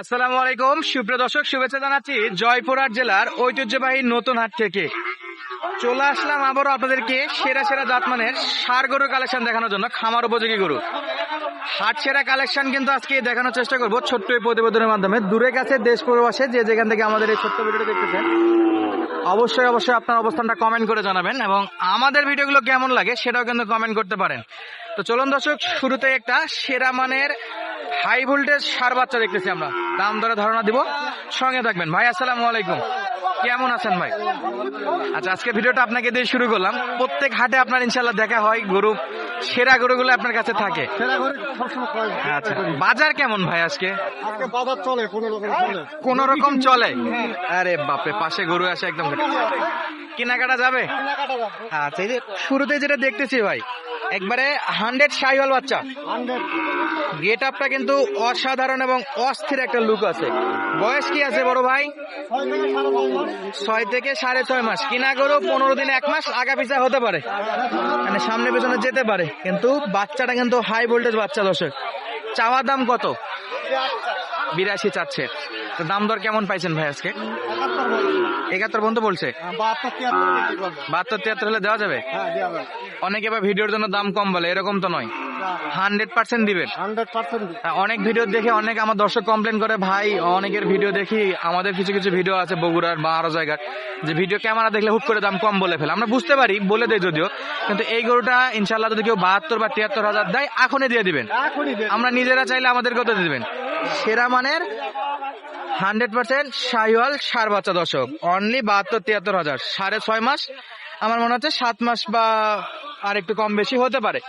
আসসালামু আলাইকুম। সুপ্রিয় দর্শক, শুভেচ্ছা জানাচ্ছি জয়পুরহাট জেলার ঐতিহ্যবাহী নতুন হাট থেকে। চলে আসলাম আবারও আপনাদেরকে সেরা সেরা জাতমানের সার গরুর কালেকশন দেখানোর জন্য খামার উপযোগী গরু। হাট সেরা কালেকশন কিন্তু আজকে দেখানোর চেষ্টা করব ছোট্ট এই প্রতিবেদনের মাধ্যমে। দূরে কাছে, দেশ প্রবাসে, যে যেখান থেকে আমাদের এই ছোট্ট ভিডিওটা দেখতেছেন, অবশ্যই অবশ্যই আপনার অবস্থানটা কমেন্ট করে জানাবেন এবং আমাদের ভিডিওগুলো কেমন লাগে সেটাও কিন্তু কমেন্ট করতে পারেন। তো চলুন দর্শক শুরুতে একটা সেরা মানের হাই ভোল্টেজ সার বাচ্চা দেখতেছি আমরা। দাম দরে ধারণা দিব। সঙ্গে থাকবেন। ভাই আসসালামু আলাইকুম। কেমন আছেন ভাই? আচ্ছা আজকে ভিডিওটা আপনাকে দিয়ে শুরু করলাম। প্রত্যেক হাটে আপনার ইনশাল্লাহ দেখা হয় গরু সেরা গরুগুলো আপনার কাছে থাকে। আচ্ছা বাজার কেমন ভাই আজকে? আজকে বাজার চলে কোনো রকম চলে। আরে বাপরে পাশে গরু আসে একদম। কেনাকাটা যাবে? কেনাকাটা যাবে। আচ্ছা এই যে শুরুতে যেটা দেখতেছি ভাই একবারে হান্ড্রেড সাইওয়াল বাচ্চা। গেট আপটা কিন্তু অসাধারণ এবং অস্থির একটা লুক আছে। বয়স কি আছে বড় ভাই? ছয় থেকে সাড়ে ছয় মাস। ছয় থেকে সাড়ে ছয় মাস। কিনা গরু পনেরো দিন এক মাস আগা পিছা হতে পারে। মানে সামনে পেছনে যেতে পারে। কিন্তু বাচ্চাটা কিন্তু হাই ভোল্টেজ বাচ্চা দর্শক। চাওয়ার দাম কত? বিরাশি চাচ্ছে। তো দাম দর কেমন পাইছেন ভাই আজকে? একাত্তর পর্যন্ত বলছে? বাহাত্তর তিয়াত্তর বিক্রি করবে বাহাত্তর তিয়াত্তর হলে দেওয়া যাবে? হ্যাঁ অনেকে বা ভিডিওর জন্য দাম কম বলে এরকম তো নয়। হান্ড্রেড পার্সেন্ট দিবেন। পার্সেন্ট অনেক ভিডিও দেখে অনেক আমার দর্শক কমপ্লেন করে ভাই অনেকের ভিডিও দেখি আমাদের কিছু কিছু ভিডিও আছে বগুড়ার বা আরও জায়গার যে ভিডিও ক্যামেরা দেখলে হুট করে দাম কম বলে ফেলে। আমরা বুঝতে পারি বলে দেয় যদিও কিন্তু এই গরুটা ইনশাল্লাহ যদি কেউ বাহাত্তর বা তিয়াত্তর হাজার দেয় এখনই দিয়ে দিবেন। আমরা নিজেরা চাইলে আমাদের কত দিবেন। সেরা মানের হান্ড্রেড পার্সেন্ট শাহিওয়াল সার বাচ্চা দশক অনলি বাহাত্তর, তিয়াত্তর হাজার। সাড়ে ছয় মাস, আমার মনে হচ্ছে সাত মাস বা আর একটু কম বেশি হতে পারে।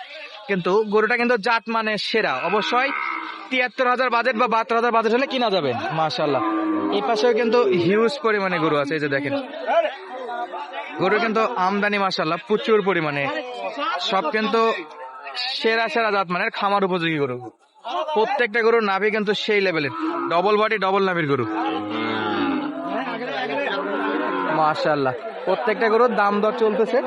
কিন্তু গরুটা কিন্তু জাত মানে সেরা। অবশ্যই তিয়াত্তর হাজার বাজেট বা বাহাত্তর হাজার বাজেট হলে কিনা যাবে মাশাল্লাহ এই পাশেও কিন্তু হিউজ পরিমাণে গরু আছে, এই যে দেখেন। গরু কিন্তু আমদানি মাশাল্লাহ প্রচুর পরিমাণে। সব কিন্তু সেরা সেরা জাত মানের খামার উপযোগী গরু। প্রত্যেকটা গরুর নাভি কিন্তু সেই লেভেলের ডবল বডি ডবল নাভির গরু। মাশাল্লাহ প্রত্যেকটা গরুর দাম দর চলতেছে।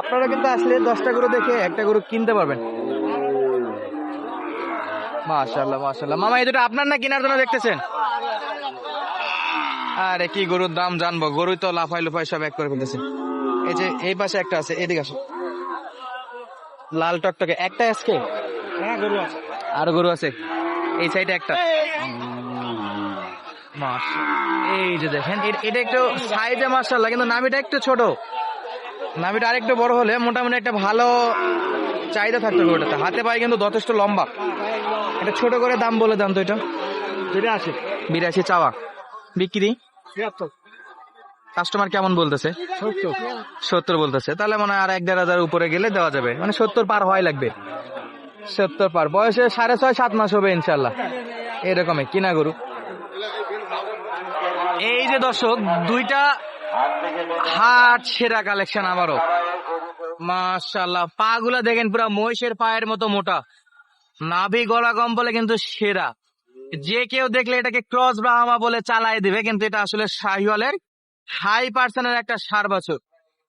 আপনারা কিন্তু আসলে দশটা গরু দেখে একটা গরু কিনতে পারবেন। মাশাল্লাহ মাশাল্লাহ মামা, এই দুটো আপনার না কেনার জন্য দেখতেছেন? আরে, কি গরুর দাম জানব। গরুই তো লাফাই লুফাই সব এক করে ফেলতেছে। এই যে, এই পাশে একটা আছে, এদিকে আসো। লাল টকটকে। একটা আজকে? আরও গরু আছে? এই সাইডে একটা। এই যে দেখেন এটা একটু সাইজে মাসাল্লাহ কিন্তু নামিটা একটু ছোট। নামিটা আরেকটু বড় হলে মোটামুটি একটা ভালো চাহিদা থাকতো গরুটাতে। হাতে পায়ে কিন্তু যথেষ্ট লম্বা। এটা ছোট করে দাম বলে দাম তো এটা। আসে বিরাশি চাওয়া। বিক্রি? কাস্টমার কেমন বলতেছে? সত্তর। সত্তর বলতেছে। তাহলে মনে হয় আর এক দেড় হাজার উপরে গেলে দেওয়া যাবে। মানে সত্তর পার হয় লাগবে। সত্তর পার। বয়সে সাড়ে ছয়, সাত মাস হবে ইনশাল্লাহ এরকমই, কিনা গরু? এই যে দর্শক, দুইটা হাট সেরা কালেকশন আবারও। মাশাল্লাহ পা গুলা দেখেন পুরো মহিষের পায়ের মতো মোটা। নাভি গলা কম্বলে কিন্তু সেরা। যে কেউ দেখলে এটাকে ক্রস ব্রাহ্মা বলে চালায় দিবে, কিন্তু এটা আসলে শাহিওয়ালের হাই পার্সেন্টের একটা সার বছর।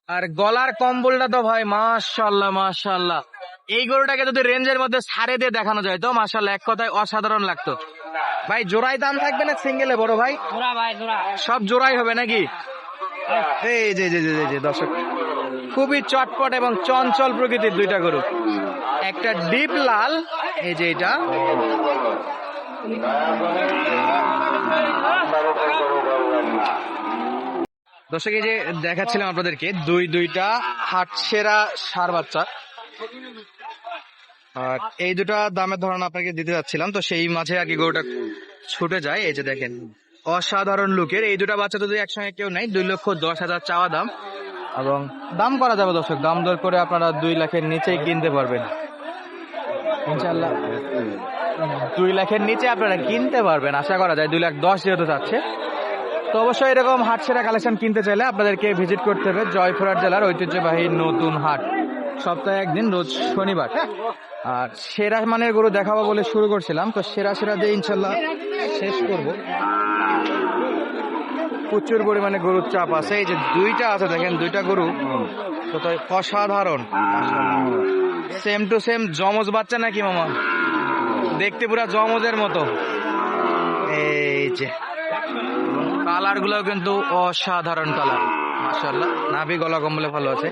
আর গলার কম্বলটা তো ভাই মাশাল্লাহ মাশাল্লাহ এই গরুটাকে যদি রেঞ্জের মধ্যে সারে দিয়ে দেখানো যায় তো মাশাল্লাহ এক কথায় অসাধারণ লাগতো। ভাই জোড়াই দাম থাকবে না সিঙ্গেলে বড় ভাই? সব জোড়াই হবে নাকি? এই যে যে যে দর্শক খুবই চটপট এবং চঞ্চল প্রকৃতির দুইটা গরু। একটা ডিপ লাল এই যে এটা। দর্শক এই যে দেখাচ্ছিলাম আপনাদেরকে দুই দুইটা হাটসেরা সার বাচ্চা। আর এই দুটা দামের ধরন আপনাকে দিতে যাচ্ছিলাম, তো সেই মাঝে আগে গরুটা ছুটে যায়। এই যে দেখেন, অসাধারণ লুকের। এই দুটা বাচ্চা তো যদি একসঙ্গে কেউ নেই দুই লক্ষ দশ হাজার চাওয়া দাম। এবং দাম করা যাবে দর্শক, দাম দর করে আপনারা দুই লাখের নিচেই কিনতে পারবেন। ইনশাল্লাহ দুই লাখের নিচে আপনারা কিনতে পারবেন, আশা করা যায়। দুই লাখ দশ যেহেতু যাচ্ছে। তো অবশ্যই এরকম হাট সেরা কালেকশন কিনতে চাইলে আপনাদেরকে ভিজিট করতে হবে জয়পুরহাট জেলার ঐতিহ্যবাহী নতুন হাট। সপ্তাহে একদিন, রোজ শনিবার। আর সেরা মানের গরু দেখাবো বলে শুরু করছিলাম, তো সেরা সেরা দিয়ে ইনশাল্লাহ শেষ করব। প্রচুর পরিমাণে গরুর চাপ আছে, এই যে দুইটা আছে, দেখেন দুইটা গরু। তাই অসাধারণ। সেম টু সেম জমজ বাচ্চা নাকি, মামা? দেখতে পুরা জমজের মতো। এই যে কালারগুলো কিন্তু অসাধারণ কালার মাশাল্লাহ নাভি গলা কম্বলে ভালো আছে।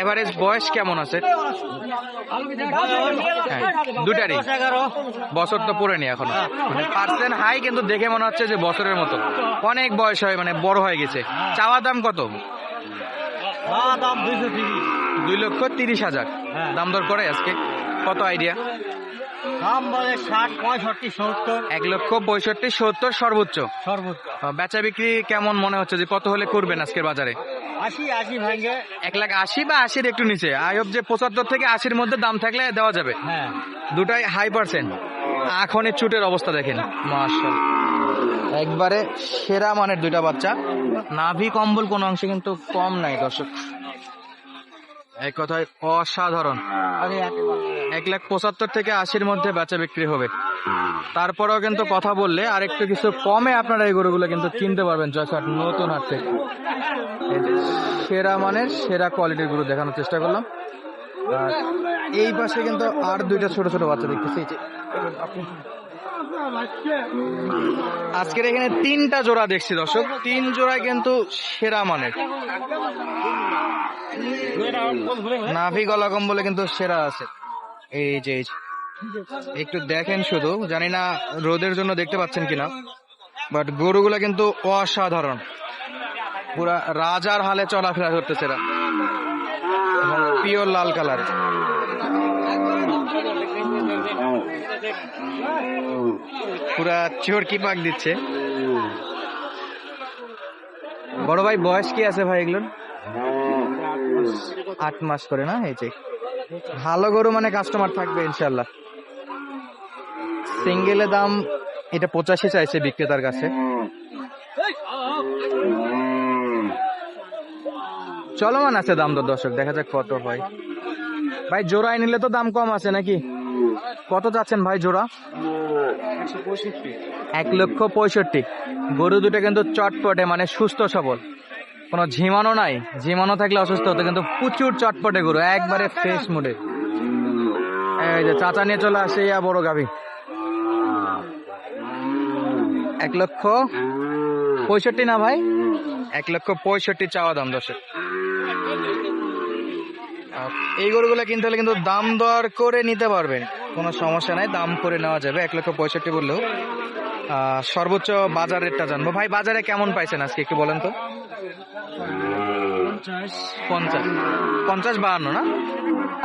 এভারেজ বয়স কেমন আছে? হ্যাঁ, দুটারই বছর তো পড়েনি এখনও। মানে পার্সেন্ট হাই কিন্তু দেখে মনে হচ্ছে যে বছরের মতো। অনেক বয়স হয় মানে বড় হয়ে গেছে। চাওয়া দাম কত? দুই লক্ষ তিরিশ হাজার। হ্যাঁ। দাম দর করে আজকে। কত আইডিয়া দাম বলে ষাট পঁয়ষট্টি সত্তর। এক লক্ষ পঁয়ষট্টি সত্তর সর্বোচ্চ। সর্বোচ্চ। বেচা বিক্রি কেমন মনে হচ্ছে যে কত হলে করবেন আজকের বাজারে? আশি আশি এক লাখ আশি বা আশির একটু নিচে। আই হোপ যে পঁচাত্তর থেকে আশির মধ্যে দাম থাকলে দেওয়া যাবে। হ্যাঁ। দুটাই হাই পার্সেন্ট এখনের চুটের অবস্থা দেখেন। মার্শাল একবারে সেরা মানের দুইটা বাচ্চা। নাভি কম্বল কোন অংশে কিন্তু কম নাই দর্শক। এক কথায় অসাধারণ। আরে এক লাখ পঁচাত্তর থেকে আশির মধ্যে বেচা বিক্রি হবে। তারপরেও কিন্তু কথা বললে আর একটু কিছু কমে আপনারা এই গরুগুলো কিন্তু কিনতে পারবেন জয় জয়সাট নতুন হাট থেকে। সেরা মানের সেরা কোয়ালিটির গরু দেখানোর চেষ্টা করলাম। আর এই পাশে কিন্তু আর দুইটা ছোট ছোট বাচ্চা দেখতেছি। আজকের এখানে তিনটা জোড়া দেখছি দর্শক। তিন জোড়ায় কিন্তু সেরা মানের। নাভি গলা কম্বলে কিন্তু সেরা আছে। এই যে, একটু দেখেন শুধু, জানি না রোদের জন্য দেখতে পাচ্ছেন কিনা বাট গরুগুলা কিন্তু অসাধারণ। পুরা রাজার হালে চলাফেরা করতেছে এরা। পিওর লাল কালার পুরা চোরকি পাক দিচ্ছে। বড় ভাই, বয়স কি আছে ভাই এগুলোর? আট মাস করে না? এই যে। ভালো গরু মানে কাস্টমার থাকবে ইনশাল্লাহ সিঙ্গেলে দাম এটা পঁচাশি চাইছে বিক্রেতার কাছে। চলমান আছে দাম দর দর্শক, দেখা যাক কত হয়। ভাই জোড়ায় নিলে তো দাম কম আছে নাকি? কত যাচ্ছেন ভাই জোড়া? এক লক্ষ পঁয়ষট্টি। গরু দুটো কিন্তু চটপটে মানে সুস্থ সবল। কোনো ঝিমানো নাই। ঝিমানো থাকলে অসুস্থ হতো, কিন্তু প্রচুর চটপটে গরু, একবারে ফ্রেশ মুডে। এই যে চাচা নিয়ে চলে আসে ইয়া বড় গাভী। এক লক্ষ পঁয়ষট্টি না ভাই? এক লক্ষ পঁয়ষট্টি চাওয়া দাম দশের এই গরুগুলো কিনতে হলে কিন্তু দাম দর করে নিতে পারবেন। কোনো সমস্যা নাই, দাম করে নেওয়া যাবে। এক লক্ষ পঁয়ষট্টি বললেও। সর্বোচ্চ বাজার রেটটা জানব। ভাই বাজারে কেমন পাইছেন আজকে একটু বলেন তো? পঞ্চাশ। পঞ্চাশ। বাহান্ন না?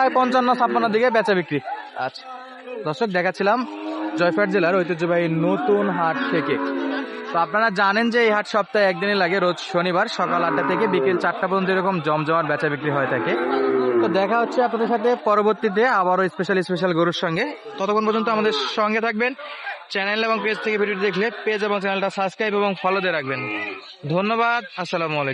আর পঞ্চান্ন ছাপ্পান্ন দিকে বেচা বিক্রি। আচ্ছা। দর্শক দেখাচ্ছিলাম জয়ফাট জেলার ঐতিহ্যবাহী নতুন হাট থেকে। তো আপনারা জানেন যে এই হাট সপ্তাহে একদিনই লাগে রোজ শনিবার সকাল আটটা থেকে বিকেল চারটা পর্যন্ত এরকম জমজমাট বেচা বিক্রি হয়ে থাকে। তো দেখা হচ্ছে আপনাদের সাথে। পরবর্তীতে আবারও স্পেশাল স্পেশাল গরুর সঙ্গে। ততক্ষণ পর্যন্ত আমাদের সঙ্গে থাকবেন। চ্যানেল এবং পেজ থেকে ভিডিও দেখলে পেজ এবং চ্যানেলটা সাবস্ক্রাইব এবং ফলো দিয়ে রাখবেন। ধন্যবাদ, আসসালামু আলাইকুম।